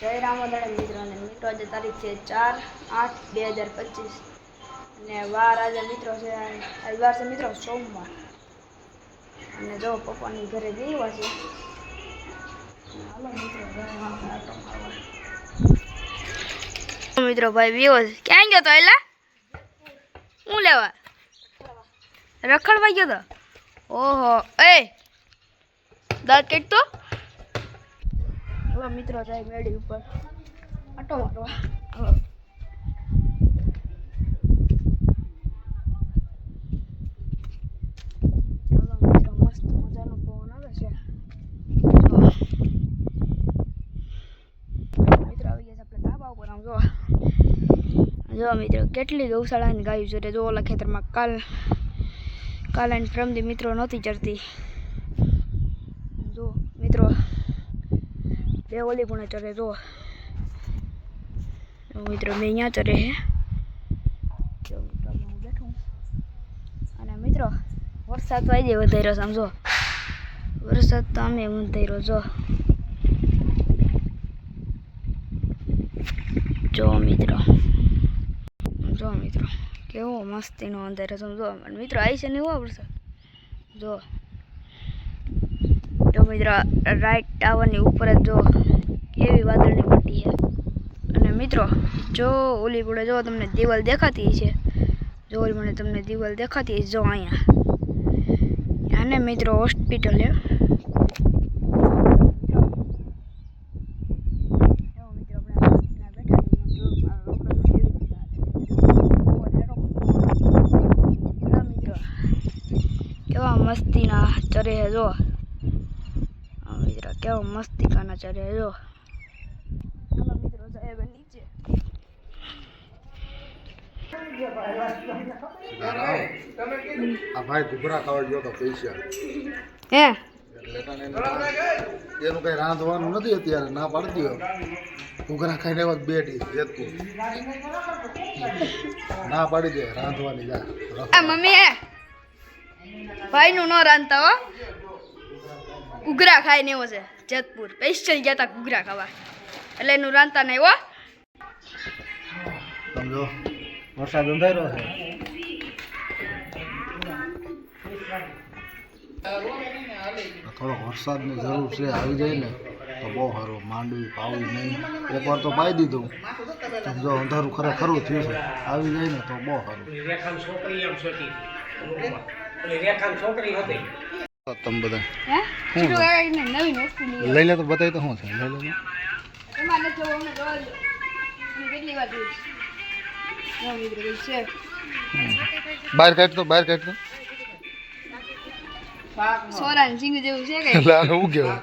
જય રામોદળ મિત્રો, અને મિત્રો, આજે તારીખ છે ચાર આઠ બે હજાર પચીસ. અને વાર આજે મિત્રો છે આજે છે મિત્રો, સોમવાર. અને જો પપ્પાની ઘરે ગઈ છે. મિત્રો. મિત્રો, ભાઈ વિવો ક્યાં ગયો તો એલા? હું લેવા? રખડવા ગયો તો? ઓહો, એ દાંત કેટતો હવે મિત્રો જાય મેળી ઉપર. આટો મારવા. છે આપણે ધાબા આમ જો જો મિત્રો કેટલી ગૌશાળાની ગાયું છે જો ઓલા ખેતરમાં કાલ કાલ અને પ્રમદી મિત્રો નહોતી ચડતી જો મિત્રો બે ઓલી પણ ચરે જો. મિત્રો બે અહીંયા ચરે હે. અને મિત્રો, વરસાદ તો આવી જાય વધાર્યો સમજો વરસાદ તો અમે વધાર્યો જો. જો મિત્રો. જો મિત્રો, કેવો મસ્તીનો અંધારો સમજો મિત્રો આવી છે ને એવો વરસાદ? જો. જો મિત્રો રાઈટ ટાવરની ઉપર જ જો કેવી વાદળની પટ્ટી છે. અને મિત્રો, જો ઓલી પડે જો તમને દિવાલ દેખાતી છે, જો ઓલી મને તમને દિવાલ દેખાતી જો અહીંયા. અને મિત્રો હોસ્પિટલ રોકડો કેવી મસ્તીના ચરે જો. હા કેવા મસ્તી કાના છે જો મિત્રો જાય નીચે. આ ભાઈ ઘૂઘરા ખાવા ગયો તો પૈસા. હે? એને કઈ રાંધવાનું નથી અત્યારે ના પાડી દો ઘૂઘરા ખાઈને એવા જ બે ડીશ જેતપુર. ના પાડી દે રાંધવાની જા. આ મમ્મી ભાઈ નું ન રાંધતા હો. ખાઈ ને એવો છે. જેતપુર. સ્પેશિયલ ગયા તા ઘૂઘરા ખાવા. એટલે એનું રાંધતા નહીં હો. સમજો. વરસાદ અંધાર્યો છે. થોડો વરસાદની જરૂર છે આવી જાય ને તો બહુ સારું. માંડવી પાવી નહીં. એકવાર તો પાઈ દીધું. સમજો અંધારું ખરેખરું થયું છે. આવી જાય ને તો બહુ સારું. છોકરી છોકરી હતી. તમે બધા હે શું સીધું આવીને નવીન વસ્તુ લઈ લઈ લે તો બતાવી તો શું છે લઈ લે ને. એમાં નથી જોવું અમને જોવા દો હું કેટલી વાર જોઈશ જો મિત્રો કઈ છે બહાર કાઢ તો બહાર કાઢ તો સોરા ને સિંગ જેવું છે કે એટલે આને શું કહેવાય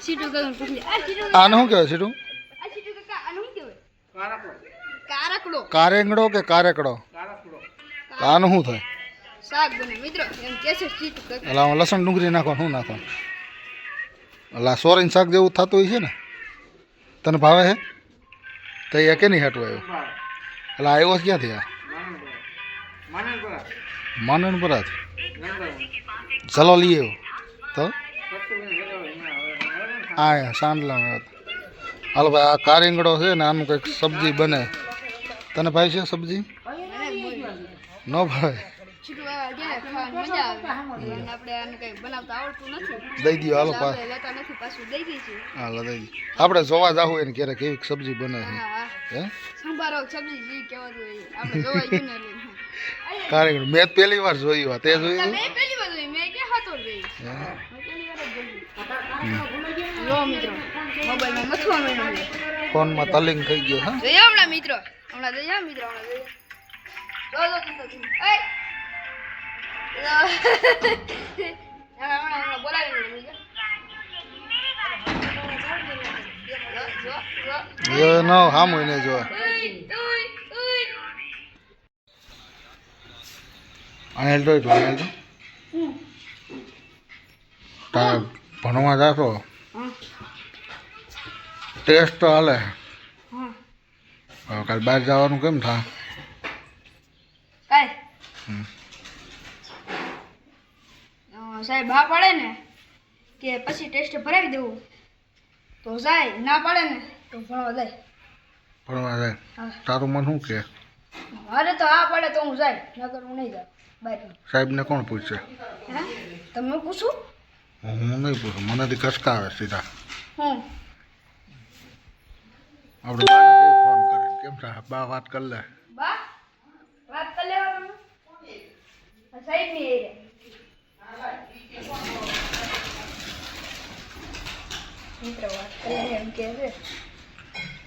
સીટું કયું પૂછલી આ સીટું આને શું કહેવાય સીટું આ સીટું કાકા આનું શું કહેવાય કારકડો કારેંગડો કે કારેકડો આનું શું થાય શાક બને. મિત્રો એમ કે છે સીટું એટલે લસણ ડુંગળી નાખવાનું શું નાખવાનું? એટલે આ સોરીન શાક જેવું થતું હોય છે ને તને ભાવે છે તો એ કે નહીં હાટું આવ્યો? એટલે આવ્યો ક્યાંથી આ? માનણ ચલો લઈએ આવ્યો. તો? હા સાંડલા હાલો ભાઈ આ કારીંગડો છે ને આનું કંઈક સબ્જી બને. તને ભાઈ છે સબ્જી? ન ભાવે. દઈ દો હાલો આપણે લેતા નથી પાછું દઈ દઈશું હાલો દઈ દો આપણે જોવા જાવું એને ક્યારેક કેવી સબ્જી બને છે. કારેંગડો મેં પહેલી વાર જોયું આ. તે જોયું? મેં પહેલી વાર જોઈ મેં ક્યાં હતો જોઈ હે? મેં પહેલી વાર જ જોઈ જો મિત્રો. મોબાઈલમાં મથવા મળ્યું છે ફોનમાં તલિંગ થઈ ગયો હા? હમણાં મિત્રો. હમણાં જોયા મિત્રો. હમણાં જો જો જો. જો, જો, જો. ન હામું ઉઈ, ઉઈ. અનિલ તો અનિલ તો ભણવા જાશો ટેસ્ટ તો હાલે હા કાલે બહાર જવાનું કેમ થાય કાંઈ સાહેબ હા પાડે ને કે પછી ટેસ્ટ ભરાવી દેવું. તો જાય ના પાડે ને તો ભણવા જાય. ભણવા જાય. તારું મન શું કે? મારે તો આ પડે તો હું જાય નકર હું નહીં જાઉં બાય સાહેબને કોણ પૂછશે તમે પૂછું? હું નહીં પૂછું મને કસકા આવે સીધા. હું? આપણે ફોન કરે કેમ છે? બા વાત કરી લે. બા વાત કરી લેવા તમે. સાઈડની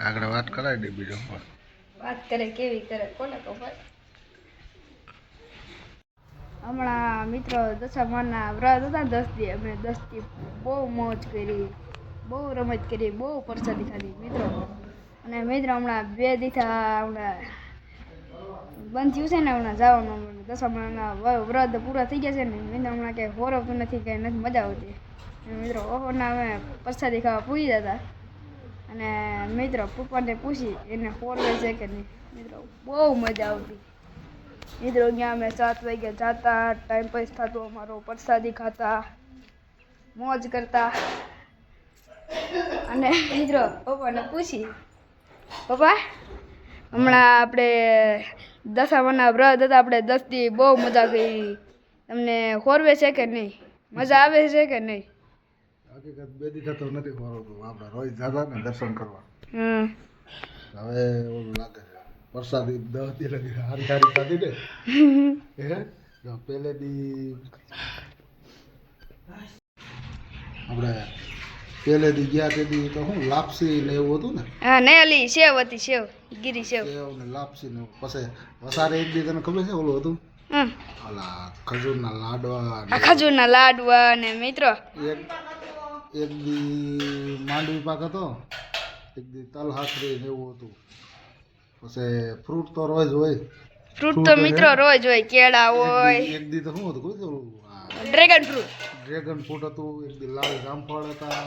આગળ વાત કરાવી દે બીજો પણ વાત કરે કેવી કરે કોને ખબર? હમણાં મિત્રો દશામાના વ્રત હતા દસ દી અમે દસ દી બહુ મોજ કરી બહુ રમત કરી બહુ પ્રસાદી ખાધી. મિત્રો અને મિત્રો હમણાં બે દીથા હમણાં બંધ થયું છે ને, હમણાં જવાનું દશામાના વ્રત પૂરા થઈ ગયા છે ને મિત્રો હમણાં કંઈ હોરવતું નથી, કંઈ નથી, મજા આવતી. મિત્રો, ઓહોના અમે પ્રસાદી ખાવા પૂરી જતા. અને મિત્રો, પપ્પાને પૂછી, એને ફોરવે છે કે નહીં? મિત્રો, બહુ મજા આવતી. મિત્રો ત્યાં અમે સાત વાગે જતા ટાઈમ પાસ થતો, અમારો પ્રસાદી ખાતા, મોજ કરતા. અને મિત્રો, પપ્પાને પૂછી, પપ્પા, હમણાં આપણે દશામાના વ્રત હતા આપણે દસ દી બહુ મજા કરી. તમને ખોરવે છે કે નહીં? મજા આવે છે કે નહીં? હકીકત બે દી થતો નથી ખોરવતું. આપણે રોજ જતા ને દર્શન કરવા. હવે ઓલું લાગે છે વરસાદી દસ દી લગી હારી હારી ખાધી ને? હે? પહેલે દી આપણે પહેલે દી ગયા તે દી તો હું લાપસી ને એવું હતું ને? હા ને અલી સેવ હતી સેવ ગીરી સેવ. સેવ ને લાપસી ને. પછી વસારે એક દી તને ખબર છે ઓલું હતું? ઓલા ખજૂરના લાડવા ખજૂરના લાડવા ને મિત્રો. એક એક દી માંડવી પાક હતો એક દી તલ હાથરી ને એવું હતું. પછી ફ્રૂટ તો રોજ હોય. ફ્રૂટ તો મિત્રો રોજ હોય કેળા હોય. એક દી- તો શું હતું ડ્રેગન ફ્રૂટ. ડ્રેગન ફ્રૂટ હતું એક દી લાલ જામફળ હતા.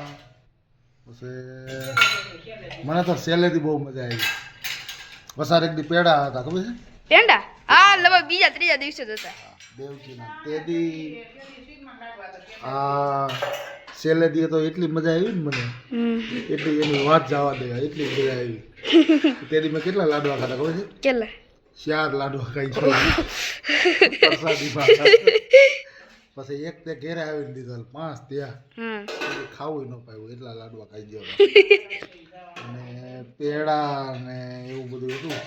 પછી મને તો સેલેરી બહુ મજા આવી. વસાર એક દી પેડા હતા ખબર છે? પેંડા? આ લવ બીજા ત્રીજા દિવસે જ હતા. દેવકીના. તે દી આ સેલેદી તો એટલી મજા આવી ને મને. એટલી એની વાત જવા દે એટલી મજા આવી. તેદી મેં કેટલા લાડવા ખાધા ખબર છે? કેટલા? ચાર લાડવા ખાઈ છે. પ્રસાદીમાં પછી એક તે ઘેરે આવીને દીધા પાંચ ત્યાં. ખાવું ન પાયું એટલા લાડવા ખાઈ ગયો. અને પેડા ને એવું બધું હતું.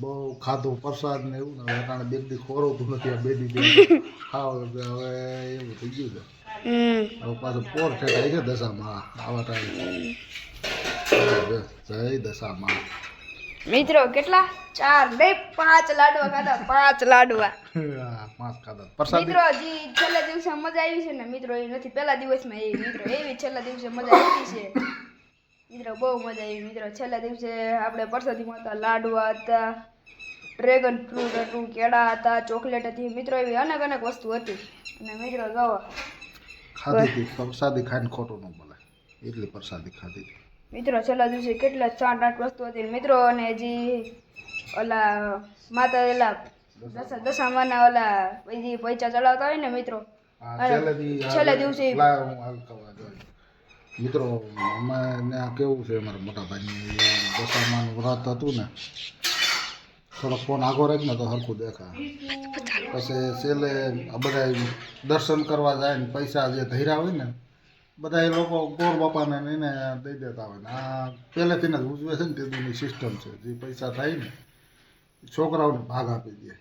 બહુ ખાધું પ્રસાદ ને એવું ને હવે અટાણે બે દી ખોરવતું નથી આ બે દી ખાવ હવે એવું થઈ ગયું છે. હવે પાછું પોર ઠેકાઈ છે દશામાં આવા ટાઈમ. જય દશામાં. મિત્રો કેટલા? ચાર બે પાંચ લાડવા ખાધા પાંચ લાડવા. આ ખાધા. પ્રસાદ? મિત્રો હજી છેલ્લા દિવસે મજા આવી છે ને? મિત્રો એ નથી. પહેલા દિવસમાં એવી મિત્રો. એવી છેલ્લા દિવસે મજા આવી છે. મિત્રો બહુ મજા આવી મિત્રો. છેલ્લા દિવસે આપણે પ્રસાદીમાં હતા લાડવા હતા ડ્રેગન ફ્રૂટ હતું કેળા હતા ચોકલેટ હતી. મિત્રો એવી અનેક અનેક વસ્તુ હતી. અને મિત્રો જો ખાધી હતી. પ્રસાદી ખાઈને ખોટું ન બોલે એટલી પ્રસાદી ખાધી મિત્રો છેલ્લા દિવસે કેટલા ચાર આઠ વસ્તુ હતી મિત્રો અને હજી ઓલા માતા એલા દશા દશામાના ઓલા હજી પૈસા ચડાવતા હોય ને મિત્રો. છેલ્લે દિવસે-. મિત્રો કેવું છે અમારા મોટા ભાઈની? દશામાનું વ્રત હતું ને થોડો ફોન આગો રહે ને તો હરખું દેખાય. પછી છેલ્લે બધા દર્શન કરવા જાય ને પૈસા જે ધૈર્યા હોય ને બધા એ લોકો ગોર બાપાને ને એને દઈ દેતા હોય ને. આ પહેલેથી જ ઉજવે છે ને તે દીની સિસ્ટમ છે. જે પૈસા થાય ને છોકરાઓને ભાગ આપી દે.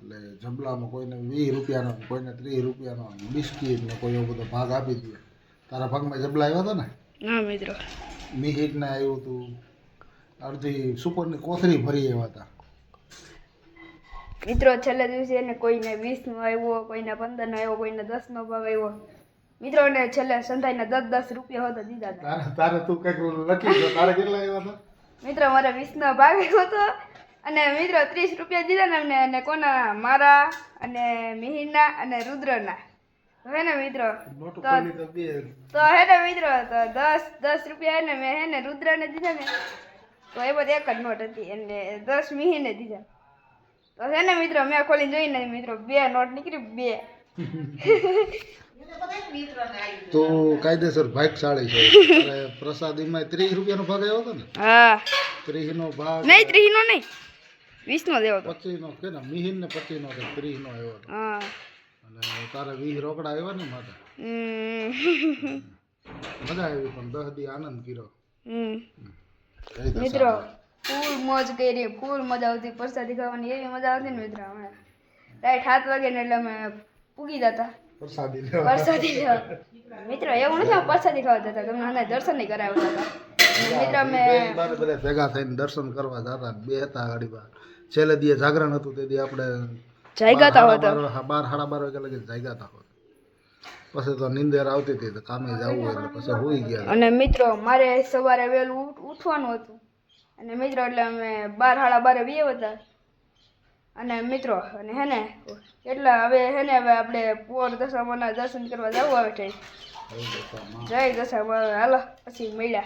એટલે જબલામાં કોઈને વીસ રૂપિયાનો કોઈને ત્રીસ રૂપિયાનો બિસ્કીટ ને કોઈ એવો બધો ભાગ આપી દે. તારા ભાગમાં જબલા આવ્યા હતા ને? હા મિત્રો. મિહિટને આવ્યું હતું અડધી સુપરની કોથરી ભરી આવ્યા હતા. મિત્રો છેલ્લા દિવસે એને કોઈને વીસ નો આવ્યો કોઈને પંદર નો આવ્યો કોઈને દસ નો ભાગ આવ્યો મિત્રોને છેલ્લે સંતાઈને દસ દસ રૂપિયા હોતા દીધા તારે તારે તું કંઈક લખી તારે કેટલા આવ્યા હતા? મિત્રો મારે વીસ નો ભાગ આવ્યો હતો. અને મિત્રો ત્રીસ રૂપિયા દીધા ને અમને અને કોના? મારા અને મિહિરના અને રુદ્રના. તો હે ને મિત્રો તો હે ને મિત્રો તો દસ દસ રૂપિયા ને મેં હે ને રુદ્રને દીધા ને તો એ બધી એક જ નોટ હતી એટલે દસ મિહિને દીધા. તો હે ને મિત્રો મેં ખોલીને જોઈને મિત્રો બે નોટ નીકળી બે. તું કાયદેસર ભાગશાળી છે. પ્રસાદીમાં ત્રીસ રૂપિયાનો ભાગ આવ્યો હતો ને? હા. ત્રીસનો ભાગ નહીં ત્રીસનો નહીં. વીસનો દેવો તો પચીસનો કે ને મિહિન ને પચીસનો કે ત્રીસનો આવ્યો હા. અને તારે વીસ રોકડા આવ્યા ને માતા મજા આવી પણ દસ દી આનંદ કર્યો. મિત્રો ફૂલ મોજ કરી ફૂલ મજા આવતી પ્રસાદી ખાવાની એવી મજા આવતી ને મિત્રો હમણાં રાઈટ સાત વાગે ને એટલે અમે પૂગી જતા. પ્રસાદી લેવા મિત્રો એવું નથી અમે પ્રસાદી ખાવા જતા. તમને હમણાં દર્શન નહીં કરાવતા હતા. મિત્રો અમે બધા ભેગા થઈને દર્શન કરવા જતા બે હતા ગાડી બાર છેલ્લે દીએ જાગરણ હતું તે દી આપણે જાગ્યા તા બાર હતા. સાડા બાર- બાર સાડા બાર વાગ્યા લગી જાગ્યા હતા. પછી તો નીંદર આવતી હતી તો કામે જવું એટલે પછી હોઈ ગયા. અને મિત્રો મારે સવારે વહેલું ઉઠવાનું હતું. અને મિત્રો એટલે અમે બાર સાડા બારે બે હતા. અને મિત્રો અને હે ને એટલે હવે હે ને હવે આપણે પોર દશામાના દર્શન કરવા જવું આવે છે જય દશામાં હાલો પછી મળ્યા.